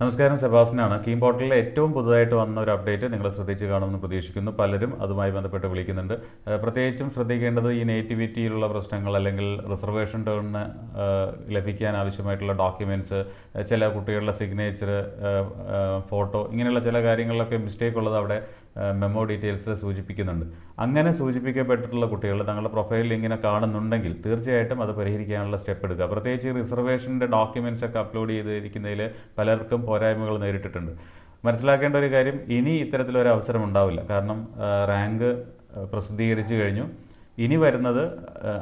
നമസ്കാരം സെബാസ്റ്റിനാണ് കീം പോർട്ടലിൽ ഏറ്റവും പുതുതായിട്ട് വന്ന ഒരു അപ്ഡേറ്റ് നിങ്ങൾ ശ്രദ്ധിച്ച് കാണുമെന്ന് പ്രതീക്ഷിക്കുന്നു. പലരും അതുമായി ബന്ധപ്പെട്ട് വിളിക്കുന്നുണ്ട്. പ്രത്യേകിച്ചും ശ്രദ്ധിക്കേണ്ടത് ഈ നേറ്റിവിറ്റിയിലുള്ള പ്രശ്നങ്ങൾ അല്ലെങ്കിൽ റിസർവേഷൻ ടേണിന് ലഭിക്കാൻ ആവശ്യമായിട്ടുള്ള ഡോക്യുമെന്റ്സ് ചില കുട്ടികളുടെ സിഗ്നേച്ചർ ഫോട്ടോ ഇങ്ങനെയുള്ള ചില കാര്യങ്ങളിലൊക്കെ മിസ്റ്റേക്ക് ഉള്ളത് അവിടെ മെമ്മോ ഡീറ്റെയിൽസ് സൂചിപ്പിക്കുന്നുണ്ട്. അങ്ങനെ സൂചിപ്പിക്കപ്പെട്ടിട്ടുള്ള കുട്ടികൾ തങ്ങളുടെ പ്രൊഫൈലിൽ ഇങ്ങനെ കാണുന്നുണ്ടെങ്കിൽ തീർച്ചയായിട്ടും അത് പരിഹരിക്കാനുള്ള സ്റ്റെപ്പ് എടുക്കുക. പ്രത്യേകിച്ച് റിസർവേഷന്റെ ഡോക്യുമെന്റ്സ് ഒക്കെ അപ്ലോഡ് ചെയ്തിരിക്കുന്നതിൽ പലർക്കും പോരായ്മകൾ നേരിട്ടിട്ടുണ്ട്. മനസ്സിലാക്കേണ്ട ഒരു കാര്യം ഇനി ഇത്തരത്തിലൊരു അവസരം ഉണ്ടാവില്ല. കാരണം റാങ്ക് പ്രസിദ്ധീകരിച്ചു കഴിഞ്ഞു. ഇനി വരുന്നത്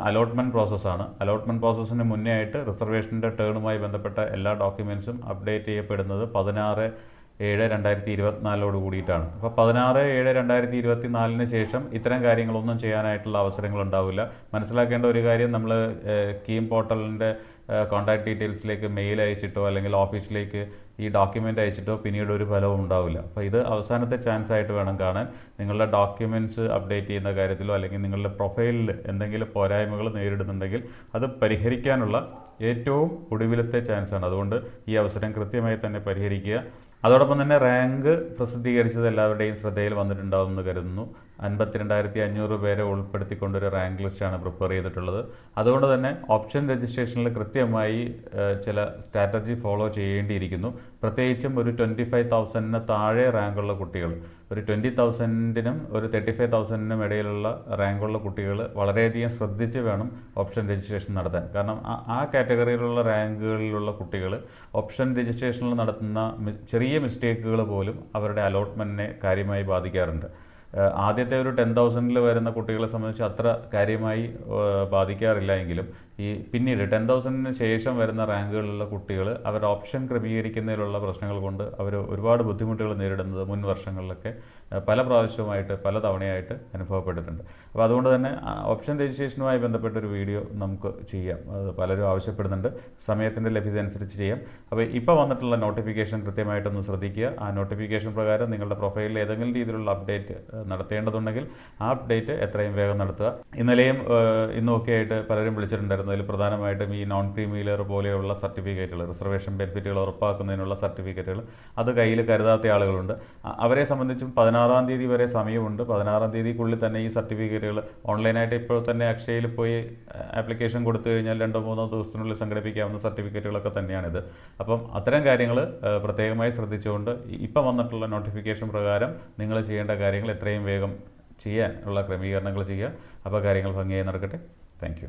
അലോട്ട്മെന്റ് പ്രോസസ്സാണ്. അലോട്ട്മെന്റ് പ്രോസസ്സിന് മുന്നേ ആയിട്ട് റിസർവേഷന്റെ ടേണുമായി ബന്ധപ്പെട്ട എല്ലാ ഡോക്യുമെൻസും അപ്ഡേറ്റ് ചെയ്യപ്പെടുന്നത് പതിനാറ് ഏഴ് രണ്ടായിരത്തി ഇരുപത്തിനാലോട് കൂടിയിട്ടാണ്. അപ്പോൾ പതിനാറ് ഏഴ് രണ്ടായിരത്തി ഇരുപത്തി നാലിന് ശേഷം ഇത്തരം കാര്യങ്ങളൊന്നും ചെയ്യാനായിട്ടുള്ള അവസരങ്ങൾ ഉണ്ടാവില്ല. മനസ്സിലാക്കേണ്ട ഒരു കാര്യം നമ്മൾ കീം പോർട്ടലിന്റെ കോൺടാക്ട് ഡീറ്റെയിൽസിലേക്ക് മെയിൽ അയച്ചിട്ടോ അല്ലെങ്കിൽ ഓഫീസിലേക്ക് ഈ ഡോക്യുമെന്റ് അയച്ചിട്ടോ പിന്നീട് ഒരു ഫലവും ഉണ്ടാവില്ല. അപ്പോൾ ഇത് അവസാനത്തെ ചാൻസ് ആയിട്ട് വേണം കാണാൻ. നിങ്ങളുടെ ഡോക്യുമെന്റ്സ് അപ്ഡേറ്റ് ചെയ്യുന്ന കാര്യത്തിലോ അല്ലെങ്കിൽ നിങ്ങളുടെ പ്രൊഫൈലിൽ എന്തെങ്കിലും പോരായ്മകൾ നേരിടുന്നുണ്ടെങ്കിൽ അത് പരിഹരിക്കാനുള്ള ഏറ്റവും ഒടുവിലത്തെ ചാൻസാണ് അതുകൊണ്ട് ഈ അവസരം കൃത്യമായി തന്നെ പരിഹരിക്കുക. അതോടൊപ്പം തന്നെ റാങ്ക് പ്രസിദ്ധീകരിച്ചത് എല്ലാവരുടെയും ശ്രദ്ധയിൽ വന്നിട്ടുണ്ടാവുമെന്ന് കരുതുന്നു. അൻപത്തിരണ്ടായിരത്തി അഞ്ഞൂറ് പേരെ ഉൾപ്പെടുത്തിക്കൊണ്ടൊരു റാങ്ക് ലിസ്റ്റാണ് പ്രിപ്പയർ ചെയ്തിട്ടുള്ളത്. അതുകൊണ്ട് തന്നെ ഓപ്ഷൻ രജിസ്ട്രേഷനിൽ കൃത്യമായി ചില സ്ട്രാറ്റജി ഫോളോ ചെയ്യേണ്ടിയിരിക്കുന്നു. പ്രത്യേകിച്ചും ഒരു ട്വന്റി ഫൈവ് തൗസൻഡിന് താഴെ റാങ്കുള്ള കുട്ടികൾ. ഒരു ട്വന്റി തൗസൻഡിനും ഒരു തേർട്ടി ഫൈവ് തൗസൻഡിനും ഇടയിലുള്ള റാങ്കുള്ള കുട്ടികൾ വളരെയധികം ശ്രദ്ധിച്ച് വേണം ഓപ്ഷൻ രജിസ്ട്രേഷൻ നടത്താൻ. കാരണം ആ കാറ്റഗറിയിലുള്ള റാങ്കുകളിലുള്ള കുട്ടികൾ ഓപ്ഷൻ രജിസ്ട്രേഷനിൽ നടത്തുന്ന ചെറിയ മിസ്റ്റേക്കുകൾ പോലും അവരുടെ അലോട്ട്മെന്റിനെ കാര്യമായി ബാധിക്കാറുണ്ട്. ആദ്യത്തെ ഒരു ടെൻ തൗസൻഡിൽ വരുന്ന കുട്ടികളെ സംബന്ധിച്ച് അത്ര കാര്യമായി ബാധിക്കാറില്ല എങ്കിലും ഈ പിന്നീട് ടെൻ തൗസൻഡിന് ശേഷം വരുന്ന റാങ്കുകളിലുള്ള കുട്ടികൾ അവരുടെ ഓപ്ഷൻ ക്രമീകരിക്കുന്നതിലുള്ള പ്രശ്നങ്ങൾ കൊണ്ട് അവർ ഒരുപാട് ബുദ്ധിമുട്ടുകൾ നേരിടുന്നത് മുൻ വർഷങ്ങളിലൊക്കെ പല പ്രാവശ്യവുമായിട്ട് പല തവണയായിട്ട് അനുഭവപ്പെട്ടിട്ടുണ്ട്. അപ്പോൾ അതുകൊണ്ട് തന്നെ ഓപ്ഷൻ രജിസ്ട്രേഷനുമായി ബന്ധപ്പെട്ടൊരു വീഡിയോ നമുക്ക് ചെയ്യാം. അത് പലരും ആവശ്യപ്പെടുന്നുണ്ട്. സമയത്തിന്റെ ലഭ്യത അനുസരിച്ച് ചെയ്യാം. അപ്പോൾ ഇപ്പോൾ വന്നിട്ടുള്ള നോട്ടിഫിക്കേഷൻ കൃത്യമായിട്ടൊന്ന് ശ്രദ്ധിക്കുക. ആ നോട്ടിഫിക്കേഷൻ പ്രകാരം നിങ്ങളുടെ പ്രൊഫൈലിൽ ഏതെങ്കിലും രീതിയിലുള്ള അപ്ഡേറ്റ് നടത്തേണ്ടതുണ്ടെങ്കിൽ ആ അപ്ഡേറ്റ് എത്രയും വേഗം നടത്തുക. ഇന്നലെയും ഇന്നുമൊക്കെ ആയിട്ട് പലരും വിളിച്ചിട്ടുണ്ടായിരുന്നു. അതിൽ പ്രധാനമായിട്ടും ഈ നോൺ ക്രീമിലർ പോലെയുള്ള സർട്ടിഫിക്കറ്റുകൾ റിസർവേഷൻ ബെനിഫിറ്റുകൾ ഉറപ്പാക്കുന്നതിനുള്ള സർട്ടിഫിക്കറ്റുകൾ അത് കയ്യിൽ കരുതാത്ത ആളുകളുണ്ട്. അവരെ സംബന്ധിച്ചും പതിനാറാം തീയതി വരെ സമയമുണ്ട്. പതിനാറാം തീയതിക്കുള്ളിൽ തന്നെ ഈ സർട്ടിഫിക്കറ്റുകൾ ഓൺലൈനായിട്ട് ഇപ്പോൾ തന്നെ അക്ഷയയിൽ പോയി ആപ്ലിക്കേഷൻ കൊടുത്തു കഴിഞ്ഞാൽ രണ്ടോ മൂന്നോ ദിവസത്തിനുള്ളിൽ സംഘടിപ്പിക്കാവുന്ന സർട്ടിഫിക്കറ്റുകളൊക്കെ തന്നെയാണിത്. അപ്പം അത്തരം കാര്യങ്ങൾ പ്രത്യേകമായി ശ്രദ്ധിച്ചുകൊണ്ട് ഇപ്പം വന്നിട്ടുള്ള നോട്ടിഫിക്കേഷൻ പ്രകാരം നിങ്ങൾ ചെയ്യേണ്ട കാര്യങ്ങൾ എത്രയും വേഗം ചെയ്യാൻ ഉള്ള ക്രമീകരണങ്ങൾ ചെയ്യുക. അപ്പോൾ കാര്യങ്ങൾ ഭംഗിയായി നടക്കട്ടെ. താങ്ക്